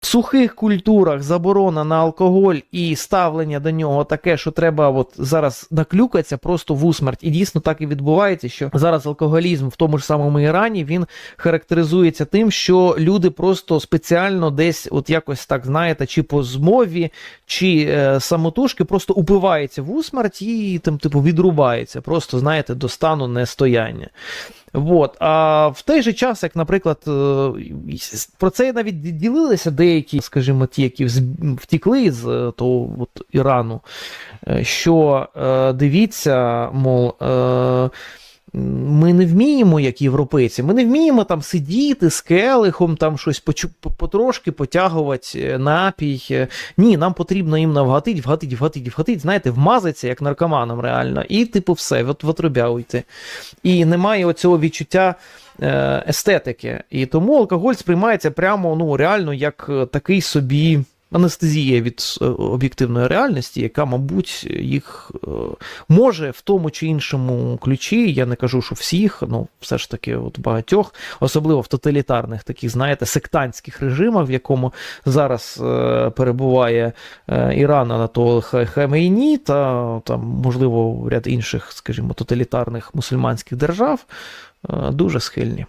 сухих культурах заборона на алкоголь і ставлення до нього таке, що треба от зараз наклюкатися просто в усмерть. І дійсно так і відбувається, що зараз алкоголізм в тому ж самому Ірані він характеризується тим, що люди просто спеціально десь, от якось так знаєте, чи по змові, чи е, самотужки просто упиваються в усмерть і там, типу, відрубаються, просто знаєте, до стану нестояння. Вот. А в той же час, як, наприклад, е, про це навіть ділилися деякі, скажімо, ті, які втікли з е, того от, Ірану, е, що дивіться, мов. Ми не вміємо, як європейці, ми не вміємо там сидіти з келихом, там щось потрошки потягувати е, напій. Е, Ні, нам потрібно їм навгатить, вгатить, вгатить, вгатить, знаєте, вмазатися як наркоманам реально. І, типу, все, от, от уйти. І немає оцього відчуття е, естетики. І тому алкоголь сприймається прямо ну, реально як такий собі. Анестезія від е, об'єктивної реальності, яка, мабуть, їх е, може в тому чи іншому ключі, я не кажу, що всіх, ну все ж таки, от багатьох, особливо в тоталітарних таких, знаєте, сектантських режимах, в якому зараз е, перебуває Іран Ха- Хамейні та там, можливо, ряд інших, скажімо, тоталітарних мусульманських держав, дуже схильні.